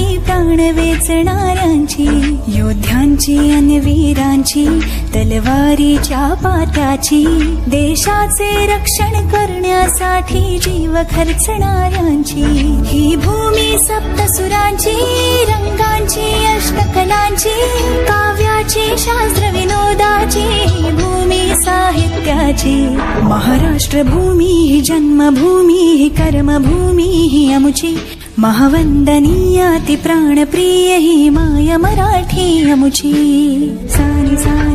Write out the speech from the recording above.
धर्मासाठी प्राण वेचणाऱ्यांची योद्ध्यांची आणि वीरांची तलवारीच्या पात्याची देशाचे रक्षण करण्यासाठी जीव खर्चणाऱ्यांची ही भूमी सप्तसुरांची रंगांची अष्टकलांची काव्याची शास्त्र विनोदाची ही भूमी साहित्याची. महाराष्ट्र भूमी ही जन्मभूमी ही कर्मभूमी ही अमुची महावंदनीयाति प्राणप्रिय ही माय मराठी अमुची सानी सानी